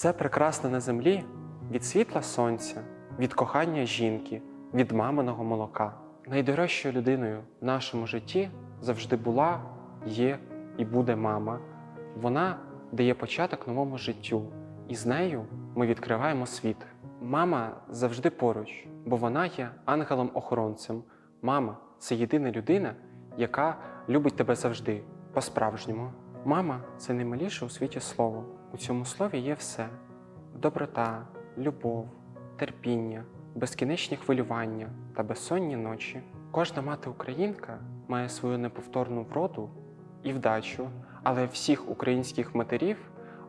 Все прекрасне на землі від світла сонця, від кохання жінки, від маминого молока. Найдорожчою людиною в нашому житті завжди була, є і буде мама. Вона дає початок новому життю, і з нею ми відкриваємо світ. Мама завжди поруч, бо вона є ангелом-охоронцем. Мама це єдина людина, яка любить тебе завжди, по-справжньому. Мама це наймиліше у світі слово. У цьому слові є все: доброта, любов, терпіння, безкінечні хвилювання та безсонні ночі. Кожна мати українка має свою неповторну вроду і вдачу, але всіх українських матерів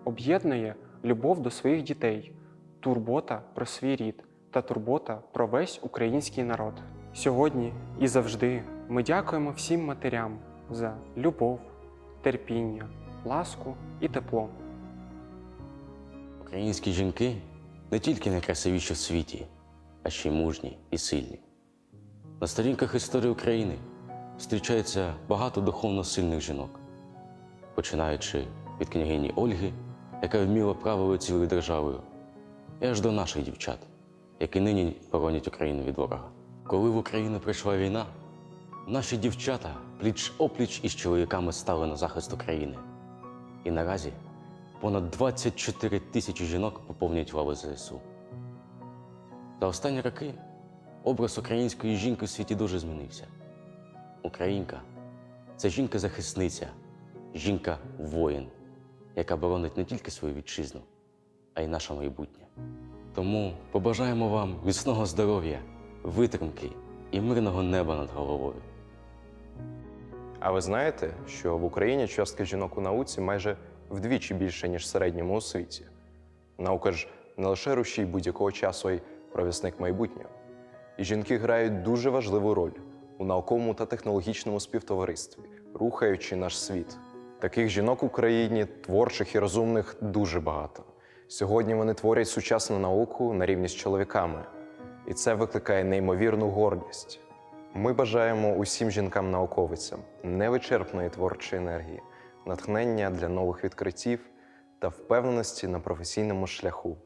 об'єднує любов до своїх дітей, турбота про свій рід та турбота про весь український народ. Сьогодні і завжди ми дякуємо всім матерям за любов, терпіння, ласку і тепло. Українські жінки не тільки найкрасивіші в світі, а ще й мужні і сильні. На сторінках історії України зустрічається багато духовно сильних жінок, починаючи від княгині Ольги, яка вміло правила цілою державою, і аж до наших дівчат, які нині боронять Україну від ворога. Коли в Україну прийшла війна, наші дівчата пліч опліч із чоловіками стали на захист України. І наразі понад 24 тисячі жінок поповнюють лави ЗСУ. За останні роки образ української жінки в світі дуже змінився. Українка це жінка-захисниця, жінка-воїн, яка боронить не тільки свою вітчизну, а й наше майбутнє. Тому побажаємо вам міцного здоров'я, витримки і мирного неба над головою. А ви знаєте, що в Україні частка жінок у науці майже вдвічі більше, ніж в середньому у світі. Наука ж не лише рушій будь-якого часу, а й провісник майбутнього. І жінки грають дуже важливу роль у науковому та технологічному співтоваристві, рухаючи наш світ. Таких жінок в Україні, творчих і розумних, дуже багато. Сьогодні вони творять сучасну науку на рівні з чоловіками, і це викликає неймовірну гордість. Ми бажаємо усім жінкам-науковицям невичерпної творчої енергії, натхнення для нових відкриттів та впевненості на професійному шляху.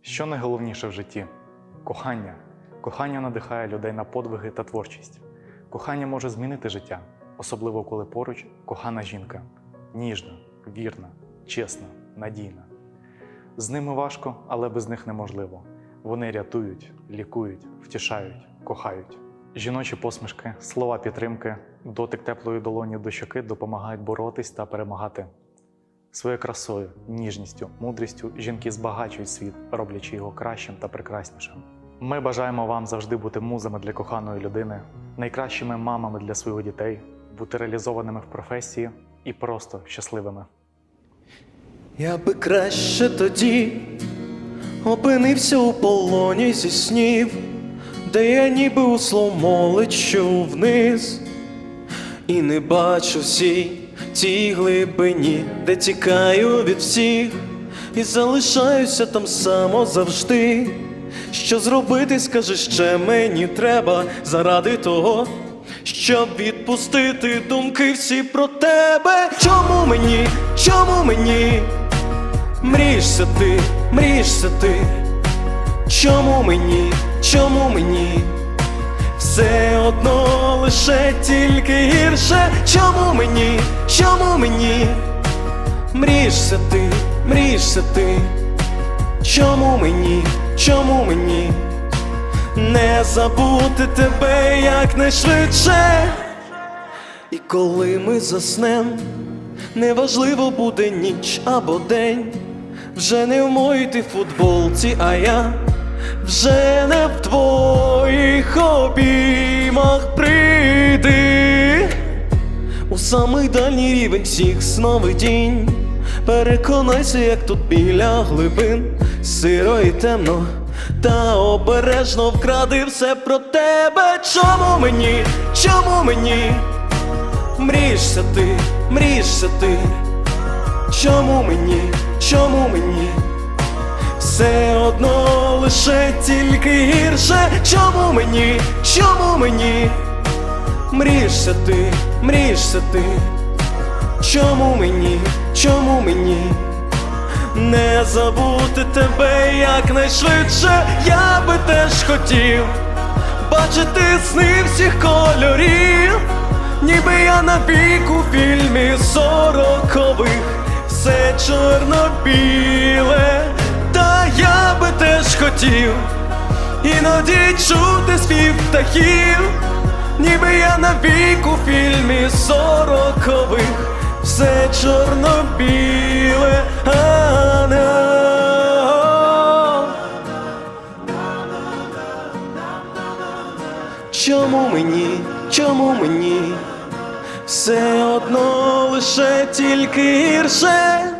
Що найголовніше в житті? Кохання. Кохання надихає людей на подвиги та творчість. Кохання може змінити життя, особливо коли поруч кохана жінка ніжна, вірна, чесна, надійна. З ними важко, але без них неможливо. Вони рятують, лікують, втішають, кохають. Жіночі посмішки, слова підтримки, дотик теплої долоні до щоки допомагають боротись та перемагати. Своєю красою, ніжністю, мудрістю жінки збагачують світ, роблячи його кращим та прекраснішим. Ми бажаємо вам завжди бути музами для коханої людини, найкращими мамами для своїх дітей, бути реалізованими в професії і просто щасливими. Я би краще тоді опинився у полоні зі снів, де я ніби у сломо вниз, і не бачу всій тій глибині, де тікаю від всіх, і залишаюся там само завжди. Що зробити, скажи ще мені треба заради того, щоб відпустити думки всі про тебе. Чому мені, чому мені? Мрієшся ти, мрієшся ти, чому мені, чому мені? Все одно лише тільки гірше, чому мені, чому мені? Мрієшся ти, мрієшся ти, чому мені, чому мені? Не забути тебе якнайшвидше. І коли ми заснем, неважливо буде ніч або день, вже не в моїй ти футболці, а я вже не в твоїх обіймах прийди у самий дальній рівень всіх сновидінь. Переконайся, як тут біля глибин, сиро і темно, та обережно вкради все про тебе. Чому мені, чому мені? Мрієшся ти, мрієшся ти, чому мені, чому мені? Все одно лише тільки гірше, чому мені, чому мені? Мрієшся ти, мрієшся ти, чому мені, чому мені? не забути тебе якнайшвидше, я би теж хотів бачити сни всіх кольорів, ніби я навік у фільмі сорокових, все чорно-біле, хотів. Іноді чути спів птахів, ніби я навік у фільмі сорокових, все чорно-біле, Чому мені, чому мені? Все одно лише тільки гірше